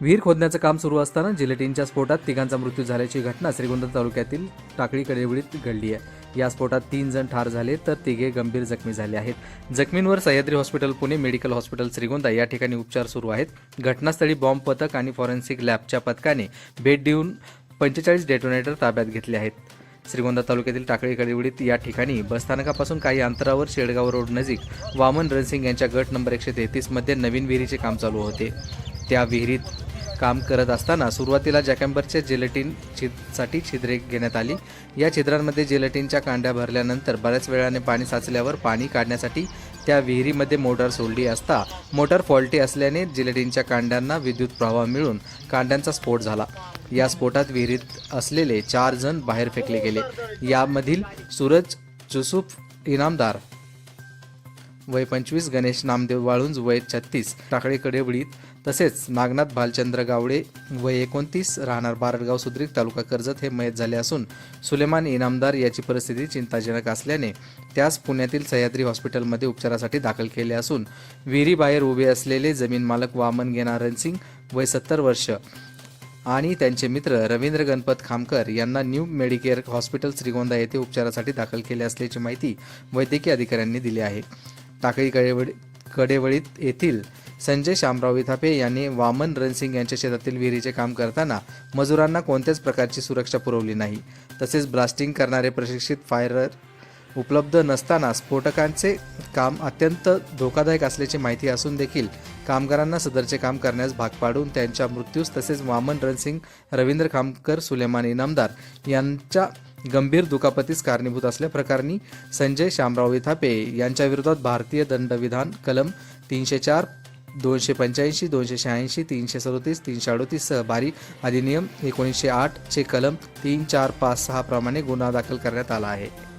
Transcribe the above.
विहीर खोदण्याचं काम सुरू असताना जिलेटिनच्या स्फोटात तिघांचा मृत्यू झाल्याची घटना श्रीगोंदा तालुक्यातील टाकळी कडेवळीत घडली आहे. या स्फोटात तीन जण ठार झाले तर तिघे गंभीर जखमी झाले आहेत. जखमींवर Sahyadri hospital Pune medical hospital Shrigonda या ठिकाणी उपचार सुरू आहेत. घटनास्थळी बॉम्ब पथक आणि फॉरेन्सिक लॅबच्या पथकाने भेट देऊन पंचेचाळीस डेटोनेटर ताब्यात घेतले आहेत. श्रीगोंदा तालुक्यातील टाकळी कडेवडीत या ठिकाणी बसस्थानकापासून काही अंतरावर शेडगाव रोड नजीक वामन रणसिंग यांच्या गट नंबर एकशे तेहतीसमध्ये नवीन विहिरीचे काम चालू होते. त्या विहिरीत काम करत असताना सुरुवातीला जॅकॅम्बरच्या जेलेटिनसाठी छिद्रे घेण्यात आली. या छिद्रांमध्ये जेलेटिनच्या कांड्या भरल्यानंतर बऱ्याच वेळाने पाणी साचल्यावर पाणी काढण्यासाठी त्या विहिरीमध्ये मोटार सोडली असता मोटार फॉल्टी असल्याने जिलेटिनच्या कांड्यांना विद्युत प्रवाह मिळून कांड्यांचा स्फोट झाला. या स्फोटात विहिरीत असलेले चार जण बाहेर फेकले गेले. यामधील सूरज जुसूफ इनामदार वय पंचवीस गणेश नामदेव वाळुंज वय छत्तीस. टाकळे कडेवळीत तसेच नागनाथ भालचंद्र गावडे वय एकोणतीस. राहणार बारडगाव सुद्रीक तालुका कर्जत हे मयत झाले असून सुलेमान इनामदार याची परिस्थिती चिंताजनक असल्याने त्यास पुण्यातील सह्याद्री हॉस्पिटलमध्ये उपचारासाठी दाखल केले असून विहिरीबाहेर उभे असलेले जमीन मालक वामन गेना सिंग वय सत्तर वर्ष आणि त्यांचे मित्र रवींद्र गणपत खामकर यांना न्यू मेडिकेअर हॉस्पिटल श्रीगोंदा येथे उपचारासाठी दाखल केले असल्याची माहिती वैद्यकीय अधिकाऱ्यांनी दिली आहे. टाकळी कडेवळी कडेवळीत येथील संजय शामराव विथापे यांनी वामन रणसिंग यांच्या शेतातील विहिरीचे काम करताना मजुरांना कोणत्याच प्रकारची सुरक्षा पुरवली नाही. तसेच ब्लास्टिंग करणारे प्रशिक्षित फायरर उपलब्ध नसताना स्फोटकांचे काम अत्यंत धोकादायक असल्याची माहिती असून देखील कामगारांना सदरचे काम करण्यास भाग पाडून त्यांच्या मृत्यूस तसेच वामन रणसिंग रवींद्र खामकर सुलेमान इनामदार यांच्या गंभीर दुखापतीस कारणीभूत असल्याप्रकरणी संजय शामराव विथापे यांच्याविरोधात भारतीय दंडविधान कलम तीनशे चार दोनशे पंच्याऐंशी दोनशे शहाऐंशी तीनशे सदोतीस तीनशे अडोतीस सहभारी अधिनियम एकोणीसशे आठचे कलम तीन चार पाच सहा प्रमाणे गुन्हा दाखल करण्यात आला आहे.